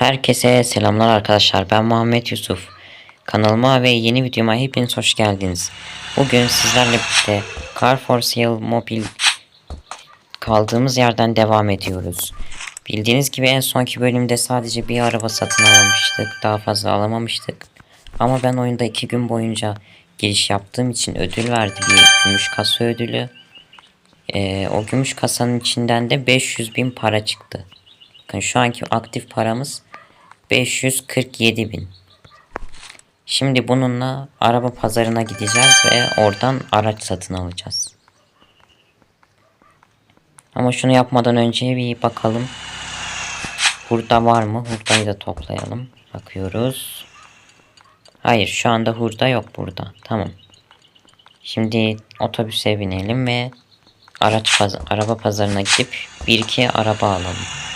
Herkese selamlar arkadaşlar. Ben Muhammed Yusuf. Kanalıma ve yeni videoma hepiniz hoş geldiniz. Bugün sizlerle birlikte Car for Sale Mobil kaldığımız yerden devam ediyoruz. Bildiğiniz gibi en sonki bölümde sadece bir araba satın almıştık. Daha fazla alamamıştık. Ama ben oyunda iki gün boyunca giriş yaptığım için ödül verdi bir gümüş kasa ödülü. Ee, o gümüş kasanın içinden de 500 bin para çıktı. Bakın şu anki aktif paramız 547 bin. Şimdi bununla araba pazarına gideceğiz ve oradan araç satın alacağız. Ama şunu yapmadan önce bir bakalım. Hurda var mı? Hurdayı da toplayalım. Bakıyoruz. Hayır şu anda hurda yok burada. Tamam. Şimdi otobüse binelim ve araç paz araba pazarına gidip bir iki araba alalım.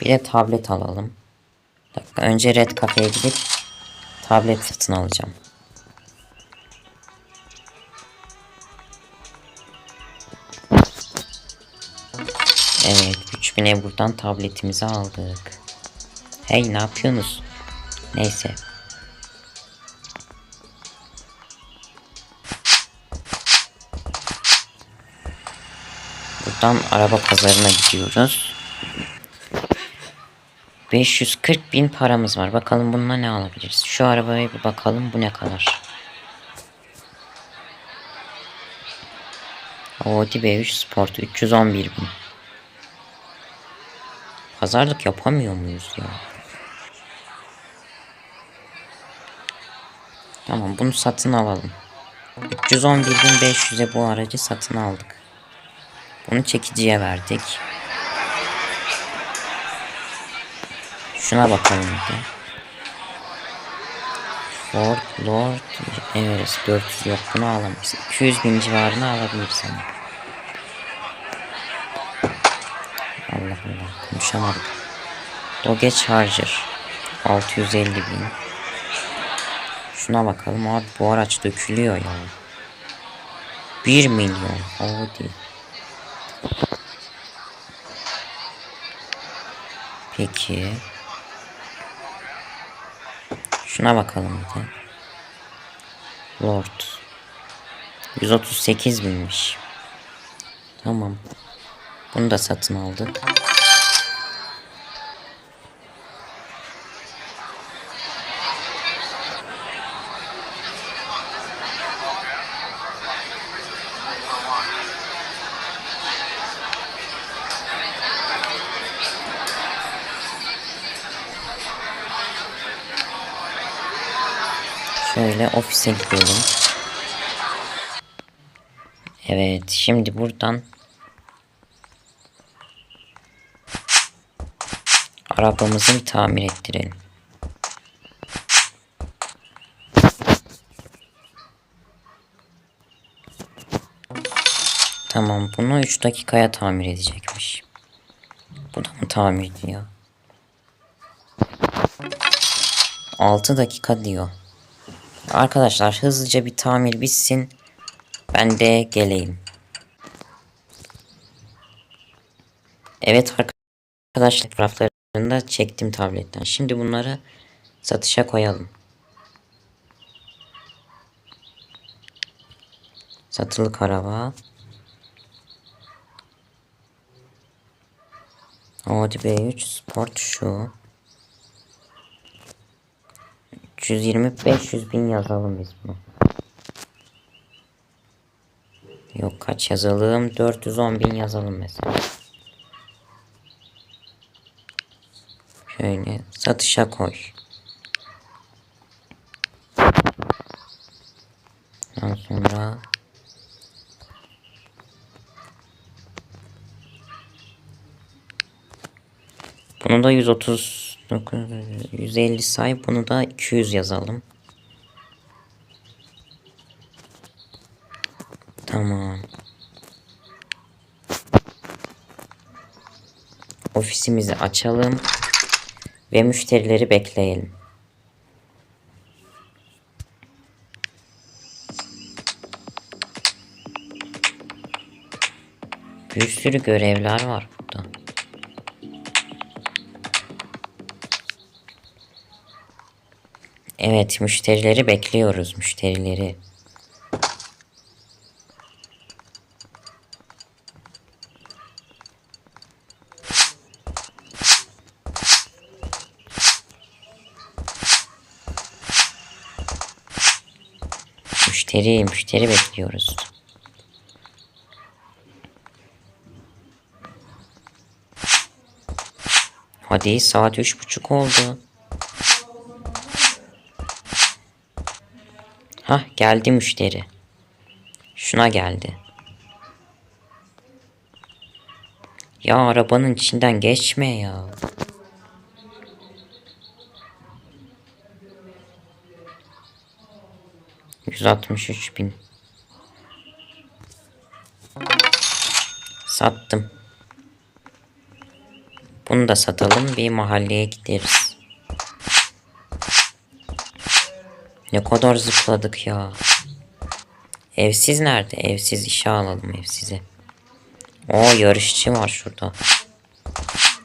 Bir de tablet alalım. Dakika, önce Red Cafe'ye gidip tablet satın alacağım. Evet 3000'e buradan tabletimizi aldık. Hey ne yapıyorsunuz? Neyse. Buradan araba pazarına gidiyoruz. 540 bin paramız var. Bakalım bununla ne alabiliriz? Şu arabaya bir bakalım bu ne kadar? Audi B3 Sport 311 bin. Pazarlık yapamıyor muyuz ya? Tamam bunu satın alalım. 311.500'e bu aracı satın aldık. Bunu çekiciye verdik. Şuna bakalım bir de. Ford Lord Everest 400 yok bunu alamayız. 200 bin civarını alabilirsin. Allah Allah konuşamadık. Doge Charger 650 bin. Şuna bakalım abi bu araç dökülüyor ya. 1 milyon Audi. Peki. Şuna bakalım bir de. Lord. 138 binmiş. Tamam. Bunu da satın aldık. Şöyle ofise gidelim. Evet şimdi buradan arabamızı tamir ettirelim. Tamam bunu 3 dakikaya tamir edecekmiş. Bu da mı tamir diyor? 6 dakika diyor. Arkadaşlar hızlıca bir tamir bitsin. Ben de geleyim. Evet arkadaşlar fotoğraflarını çektim tabletten. Şimdi bunları satışa koyalım. Satılık araba. Audi B3 Sport şu. 320-500 bin yazalım biz bunu. Yok kaç yazalım? 410 bin yazalım mesela. Şöyle satışa koy. Ondan sonra bunu da 130 150 say bunu da 200 yazalım. Tamam. Ofisimizi açalım ve müşterileri bekleyelim. Bir sürü görevler var Evet müşterileri bekliyoruz müşterileri. Müşteri, müşteri bekliyoruz. Hadi saat üç buçuk oldu. Hah geldi müşteri. Şuna geldi. Ya arabanın içinden geçme ya. Yüz altmış üç bin. Sattım. Bunu da satalım bir mahalleye gideriz. Ne kadar zıpladık ya. Evsiz nerede? Evsiz işe alalım evsizi. O yarışçı var şurada.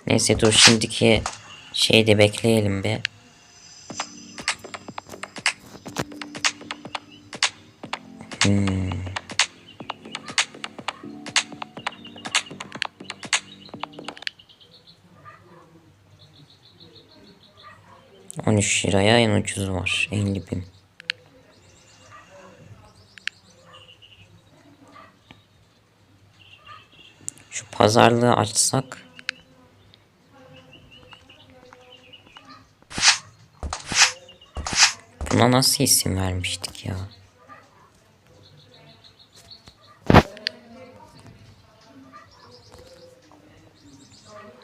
Neyse dur şimdiki şeyi de bekleyelim be. Hmm. On üç liraya en ucuz var. 50 bin. Şu pazarlığı açsak. Buna nasıl isim vermiştik ya?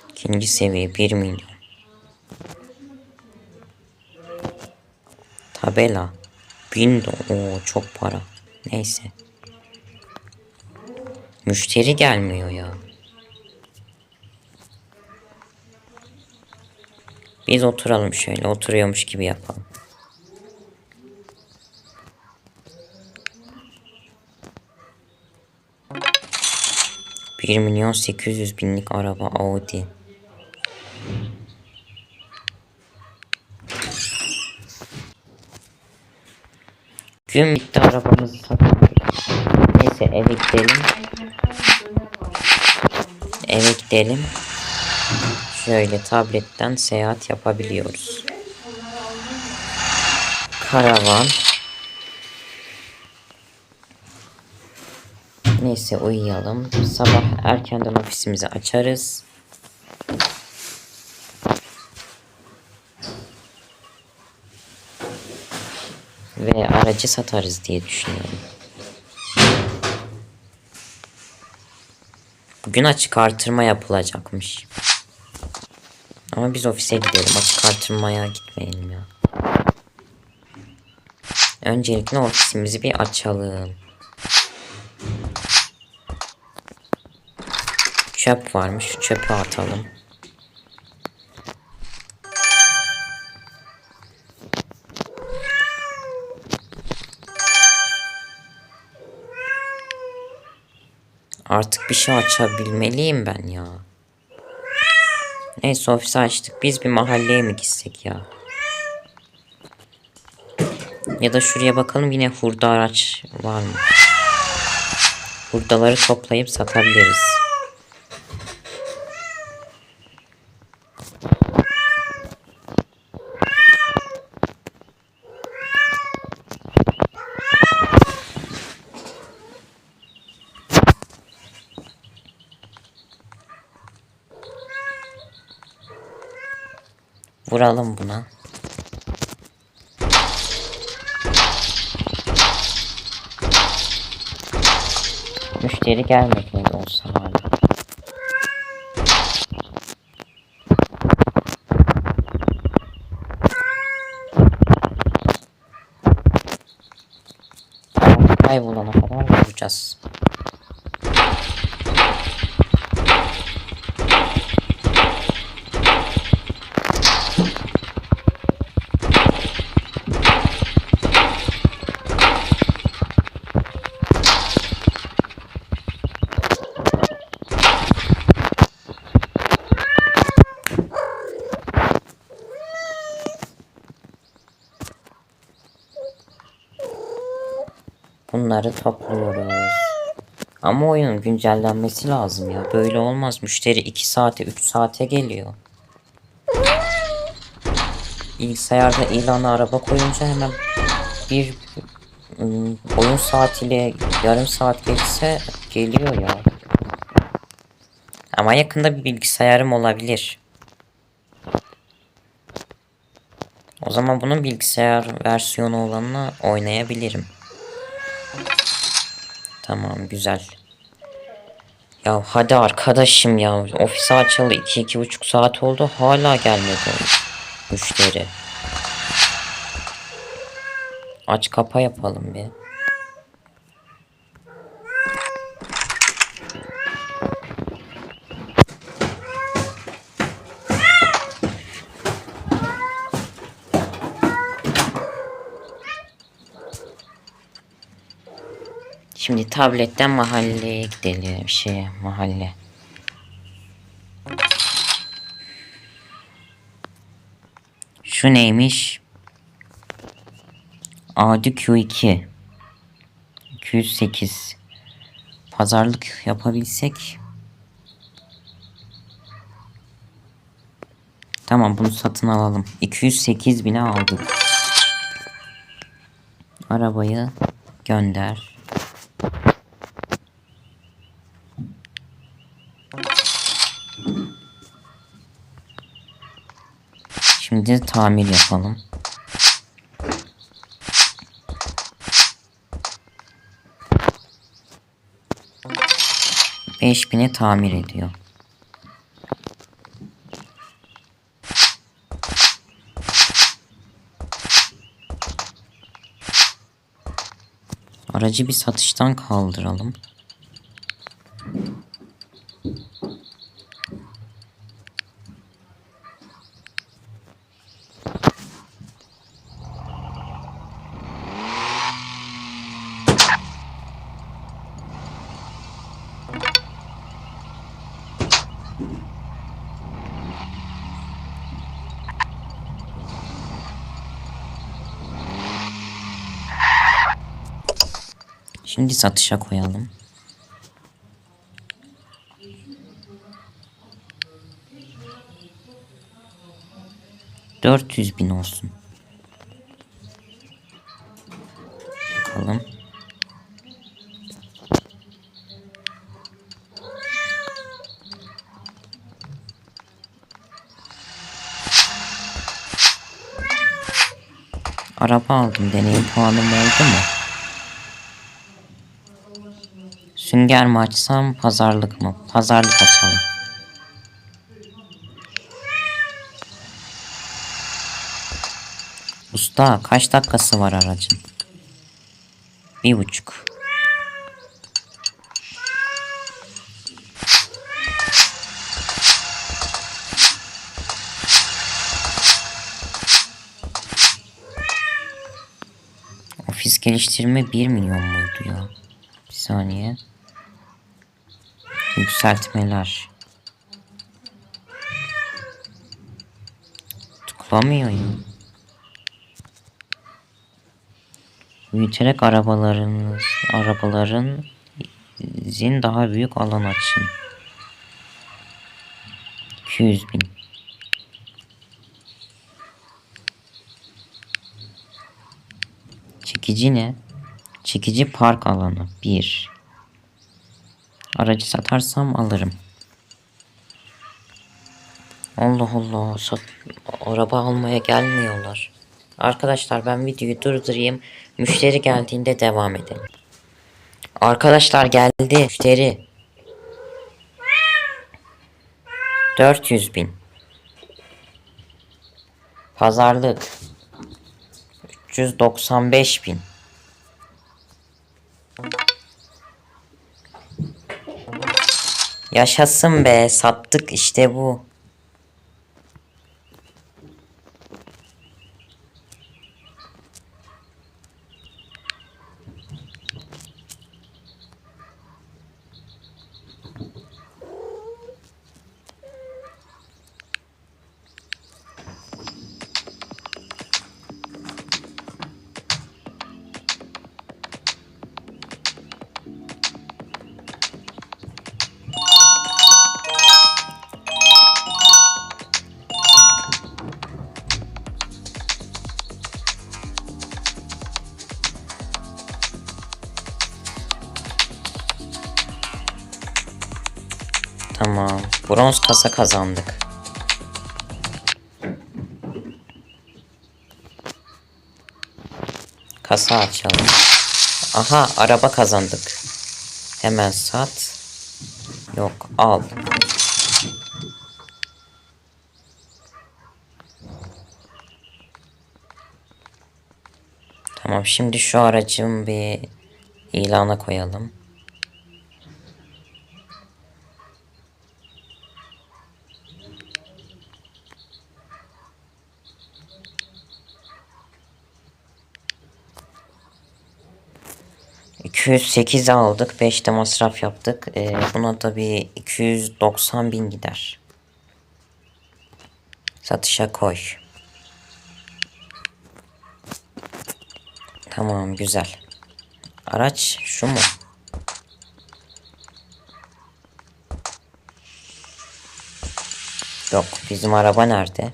İkinci seviye 1 milyon. Tabela. 1000 do. Oo çok para. Neyse. Müşteri gelmiyor ya. Biz oturalım şöyle oturuyormuş gibi yapalım. Bir milyon sekiz yüz binlik araba Audi. Gün bitti arabamızı sattık. Neyse eve gidelim. Eve gidelim. Şöyle tabletten seyahat yapabiliyoruz. Karavan. Neyse uyuyalım. Sabah erkenden ofisimizi açarız. Ve aracı satarız diye düşünüyorum. Bugün açık artırma yapılacakmış. Ama biz ofise gidelim. Açık artırmaya gitmeyelim ya. Öncelikle ofisimizi bir açalım. Çöp varmış. Şu çöpü atalım. Artık bir şey açabilmeliyim ben ya. Neyse ofisi açtık. Biz bir mahalleye mi gitsek ya? Ya da şuraya bakalım yine hurda araç var mı? Hurdaları toplayıp satabiliriz. Vuralım buna. Müşteri gelmedi mi olsa hala. Kaybolana kadar vuracağız. Bunları topluyoruz. Ama oyunun güncellenmesi lazım ya. Böyle olmaz. Müşteri 2 saate 3 saate geliyor. Bilgisayarda ilana araba koyunca hemen bir ım, oyun saatiyle yarım saat geçse geliyor ya. Ama yakında bir bilgisayarım olabilir. O zaman bunun bilgisayar versiyonu olanını oynayabilirim. Tamam güzel. Ya hadi arkadaşım ya ofis açıldı 2 iki, buçuk saat oldu hala gelmedi müşteri. Aç kapa yapalım bir. Şimdi tabletten mahalleye gidelim. Şey mahalle. Şu neymiş? Audi Q2 208 Pazarlık yapabilsek Tamam bunu satın alalım 208 bine aldık Arabayı gönder Şimdi tamir yapalım. Beş bine tamir ediyor. Aracı bir satıştan kaldıralım. Şimdi satışa koyalım. Dört yüz bin olsun. Bakalım. Araba aldım. Deneyim puanım oldu mu? Sünger mi açsam pazarlık mı? Pazarlık açalım. Usta kaç dakikası var aracın? Bir buçuk. Ofis geliştirme 1 milyon muydu ya? Bir saniye. Yükseltmeler. Tıklamıyor ya. Büyüterek arabalarınız, arabaların zin daha büyük alan açın. 200 bin. Çekici ne? Çekici park alanı 1. Aracı satarsam alırım. Allah Allah. Sat araba almaya gelmiyorlar. Arkadaşlar ben videoyu durdurayım. Müşteri geldiğinde devam edelim. Arkadaşlar geldi. Müşteri. 400 bin. Pazarlık. 395 bin. Yaşasın be sattık işte bu. Tamam. Bronz kasa kazandık. Kasa açalım. Aha araba kazandık. Hemen sat. Yok al. Tamam şimdi şu aracın bir ilana koyalım. ...208 aldık. 5 de masraf yaptık. Ee, buna da bir 290 bin gider. Satışa koy. Tamam güzel. Araç şu mu? Yok bizim araba nerede?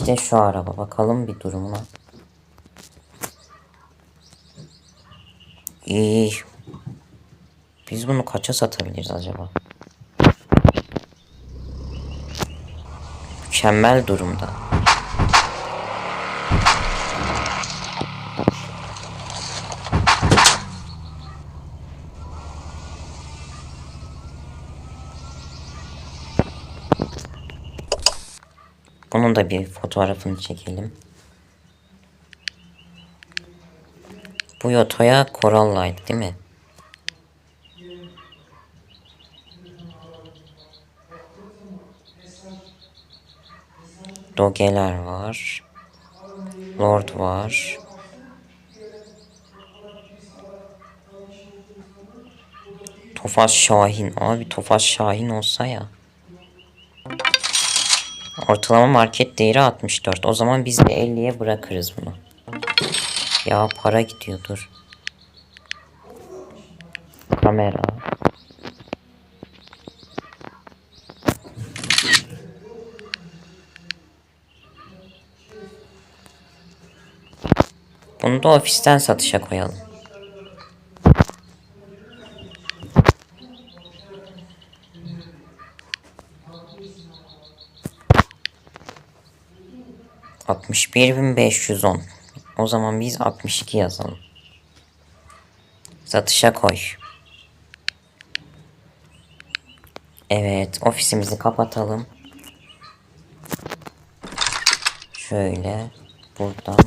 İşte şu araba bakalım bir durumuna. İyi. Biz bunu kaça satabiliriz acaba? Mükemmel durumda. Bunun da bir fotoğrafını çekelim. Bu Yoto'ya Coral Light değil mi? Dogeler var. Lord var. Tofaş Şahin. Abi Tofaş Şahin olsa ya. Ortalama market değeri 64. O zaman biz de 50'ye bırakırız bunu. Ya para gidiyordur. Kamera. Bunu da ofisten satışa koyalım. Altmış bir bin beş yüz on. O zaman biz 62 yazalım. Satışa koy. Evet, ofisimizi kapatalım. Şöyle buradan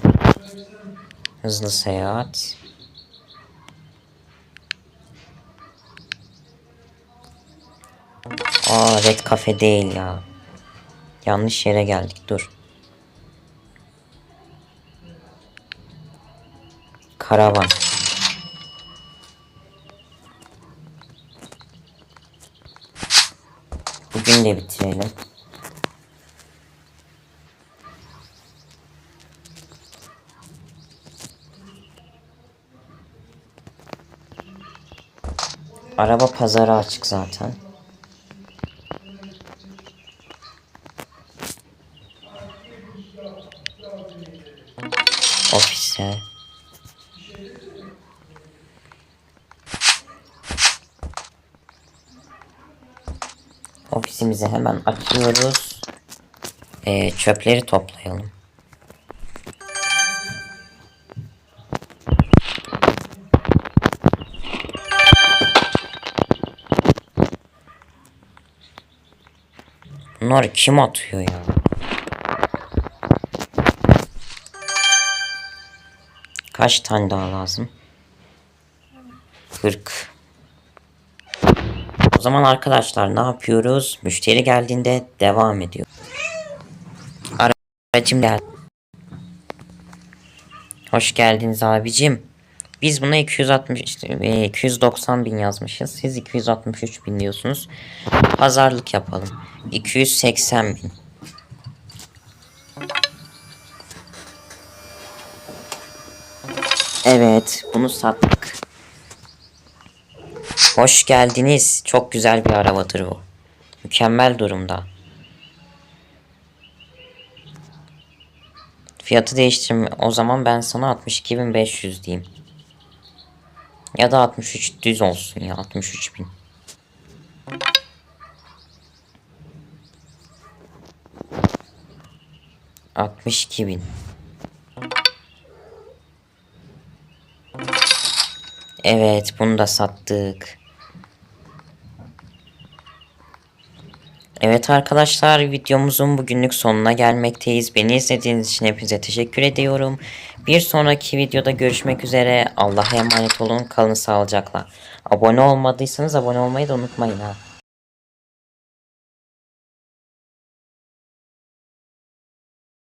hızlı seyahat. Aa, Red Cafe değil ya. Yanlış yere geldik. Dur. Karavan. Bugün de bitirelim. Araba pazarı açık zaten. Ofise. Ofisimizi hemen açıyoruz. Ee, çöpleri toplayalım. Bunlar kim atıyor ya? Kaç tane daha lazım? 40. Zaman arkadaşlar ne yapıyoruz? Müşteri geldiğinde devam ediyor. Aracım geldi. Hoş geldiniz abicim. Biz buna 260 işte, e, 290 bin yazmışız. Siz 263 bin diyorsunuz. Pazarlık yapalım. 280 bin. Evet, bunu sattık. Hoş geldiniz. Çok güzel bir arabadır bu. Mükemmel durumda. Fiyatı değiştirme. O zaman ben sana 62.500 diyeyim. Ya da 63 düz olsun ya 63.000. Altmış iki bin. Evet bunu da sattık. Evet arkadaşlar videomuzun bugünlük sonuna gelmekteyiz. Beni izlediğiniz için hepinize teşekkür ediyorum. Bir sonraki videoda görüşmek üzere. Allah'a emanet olun. Kalın sağlıcakla. Abone olmadıysanız abone olmayı da unutmayın ha.